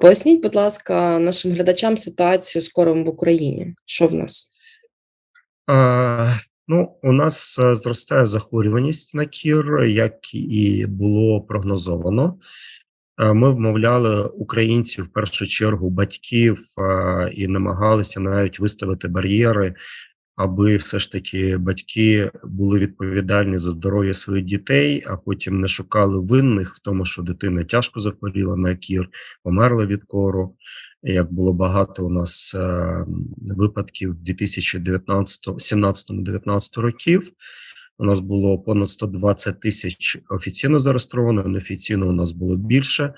Поясніть, будь ласка, нашим глядачам ситуацію з кором в Україні. Що в нас? А, ну, у нас е, зростає захворюваність на кір, як і було прогнозовано. Е, Ми вмовляли українців в першу чергу батьків е, і намагалися навіть виставити бар'єри, аби все ж таки батьки були відповідальні за здоров'я своїх дітей, а потім не шукали винних в тому, що дитина тяжко захворіла на кір, померла від кору. Як було багато у нас е, випадків 2019, 17-19 років. У нас було понад 120 тисяч офіційно зареєстровано, неофіційно у нас було більше.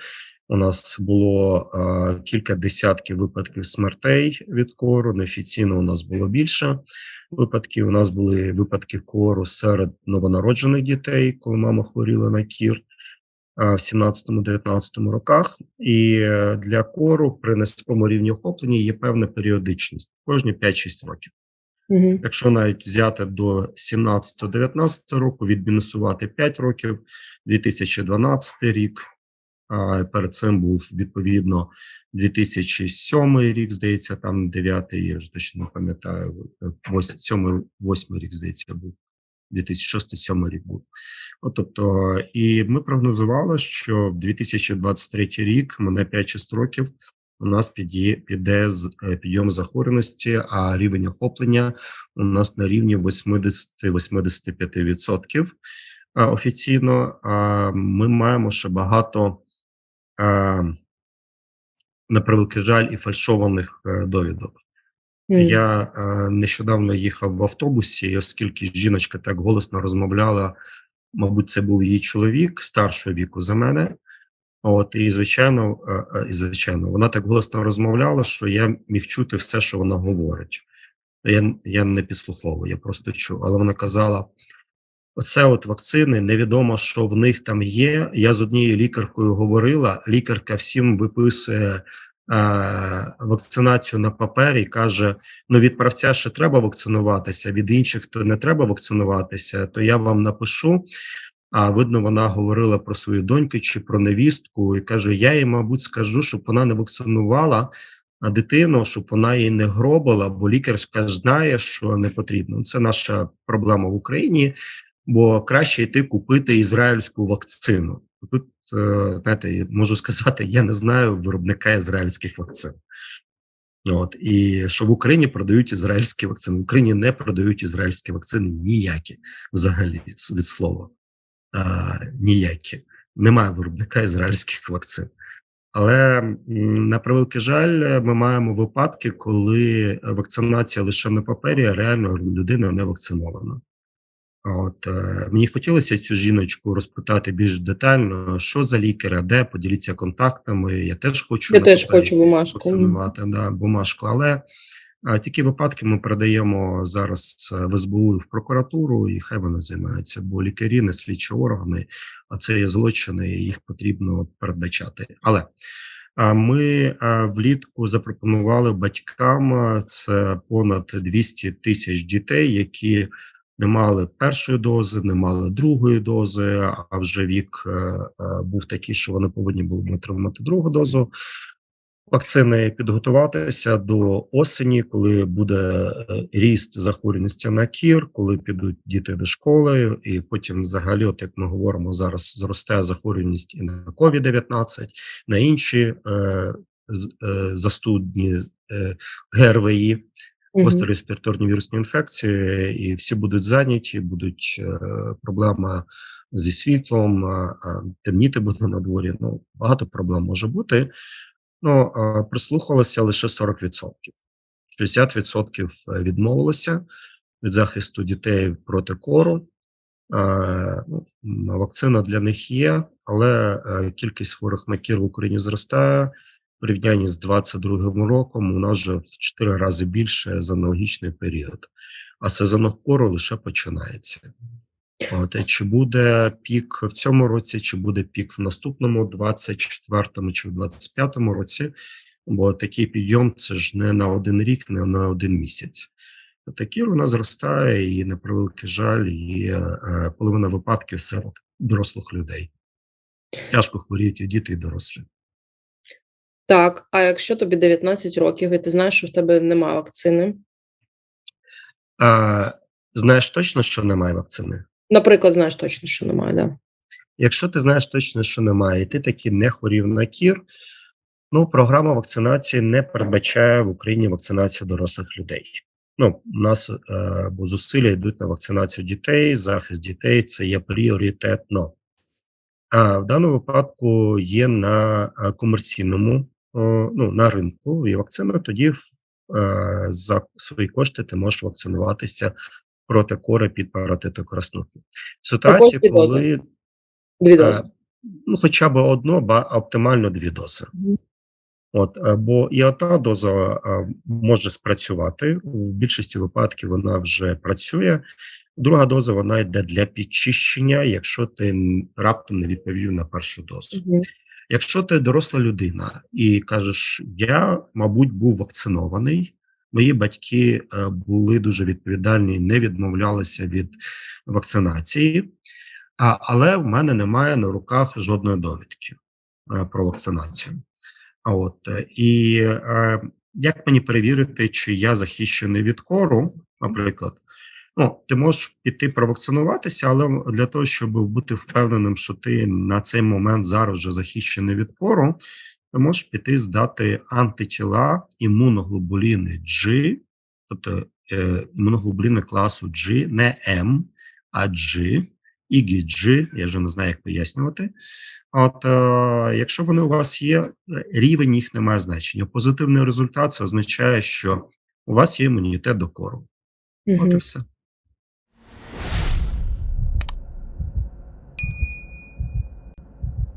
У нас було е, кілька десятків випадків смертей від кору. Неофіційно у нас було більше випадків. У нас були випадки кору серед новонароджених дітей, коли мама хворіла на кір е, в 17-19 роках. І е, для кору при низькому рівні охоплення є певна періодичність кожні 5-6 років. Угу. Якщо навіть взяти до 17-19 року, відмінусувати 5 років, 2012 рік, а перед цим був відповідно 2007 рік, здається, там 9, я вже точно не пам'ятаю, 7, 8 рік, здається, був. 2006-2007 рік був. От, тобто, і ми прогнозували, що в 2023 рік, на 5-6 років, у нас підє, піде з е, підйом захворюваності, а рівень охоплення у нас на рівні 80-85% а, офіційно. Ми маємо ще багато, на превеликий жаль, і фальшованих е, довідок. Я е, нещодавно їхав в автобусі, і оскільки жіночка так голосно розмовляла, мабуть, це був її чоловік старшого віку за мене. От і звичайно, е, і звичайно, вона так голосно розмовляла, що я міг чути все, що вона говорить. Я, я не підслуховую, я просто чув. Але вона казала: оце от вакцини, невідомо, що в них там є. Я з однією лікаркою говорила. Лікарка всім виписує е, вакцинацію на папері каже: ну від правця ще треба вакцинуватися, від інших то не треба вакцинуватися, то я вам напишу. А видно, вона говорила про свою доньку чи про невістку, і каже: Я їй, мабуть, скажу, щоб вона не вакцинувала дитину, щоб вона її не гробила, бо лікарська знає, що не потрібно. Це наша проблема в Україні, бо краще йти купити ізраїльську вакцину. Тут е, знаєте, можу сказати, я не знаю виробника ізраїльських вакцин. От і що в Україні продають ізраїльські вакцини. В Україні не продають ізраїльські вакцини ніякі взагалі від слова. А, ніякі. Немає виробника ізраїльських вакцин. Але на превеликий жаль, ми маємо випадки, коли вакцинація лише на папері, а реально людина не вакцинована. От е, мені хотілося цю жіночку розпитати більш детально, що за лікар, де поділіться контактами. Я теж хочу Я теж хочу бумажку. да, бумажку. Але а, такі випадки ми передаємо зараз е, в СБУ і в прокуратуру, і хай вони займаються, бо лікарі не слідчі органи, а це є злочини, і їх потрібно передбачати. Але ми влітку запропонували батькам а, це понад 200 тисяч дітей, які не мали першої дози, не мали другої дози. А вже вік е, е, був такий, що вони повинні були отримати другу дозу вакцини підготуватися до осені, коли буде е, ріст захворюваності на кір, коли підуть діти до школи, і потім, взагалі, от як ми говоримо зараз, зросте захворюваність і на COVID-19, на інші застудні е, ГРВІ, Мгм. гострореспіраторні вірусні інфекції, і всі будуть зайняті, будуть е, проблема зі світлом, темніти буде на дворі. Ну багато проблем може бути. Ну прислухалося лише 40%. 60% відмовилося від захисту дітей проти кору. Ну, Вакцина для них є, але е, кількість хворих на кір в Україні зростає. Порівнянні з 2022 роком у нас вже в 4 рази більше за аналогічний період. А сезон кору лише починається. От, чи буде пік в цьому році, чи буде пік в наступному, 24-му чи в 25-му році, бо такий підйом це ж не на один рік, не на один місяць. Такі вона зростає, і на превеликий жаль, є е, половина випадків серед дорослих людей. Тяжко хворіють і діти, і дорослі. Так, а якщо тобі 19 років і ти знаєш, що в тебе немає вакцини? А, знаєш точно, що немає вакцини? Наприклад, знаєш точно, що немає, да. Якщо ти знаєш точно, що немає, і ти таки не хворів на кір, ну, програма вакцинації не передбачає в Україні вакцинацію дорослих людей. Ну, у нас е, бо зусилля йдуть на вакцинацію дітей, захист дітей це є пріоритетно. А в даному випадку є на е, комерційному, ну, на ринку і вакцина, тоді е, за свої кошти ти можеш вакцинуватися проти кори під паратиту краснухи. Дві дози? коли Дві Е, дози. Ну, хоча б одно, ба оптимально дві дози. От, е, бо і одна доза е, може спрацювати. В більшості випадків вона вже працює. Друга доза вона йде для підчищення, якщо ти раптом не відповів на першу дозу. Мгм. Якщо ти доросла людина і кажеш, я, мабуть, був вакцинований, мої батьки е, були дуже відповідальні, не відмовлялися від вакцинації, але в мене немає на руках жодної довідки е, про вакцинацію. А от е, і як мені перевірити, чи я захищений від кору, наприклад, ну ти можеш піти провакцинуватися, але для того, щоб бути впевненим, що ти на цей момент зараз вже захищений від кору, ти можеш піти здати антитіла імуноглобуліни G, тобто е, імуноглобуліни класу G, не M, а G, IgG, я вже не знаю, як пояснювати. От, е, якщо вони у вас є, рівень їх не має значення. Позитивний результат це означає, що у вас є імунітет до кору. От і все.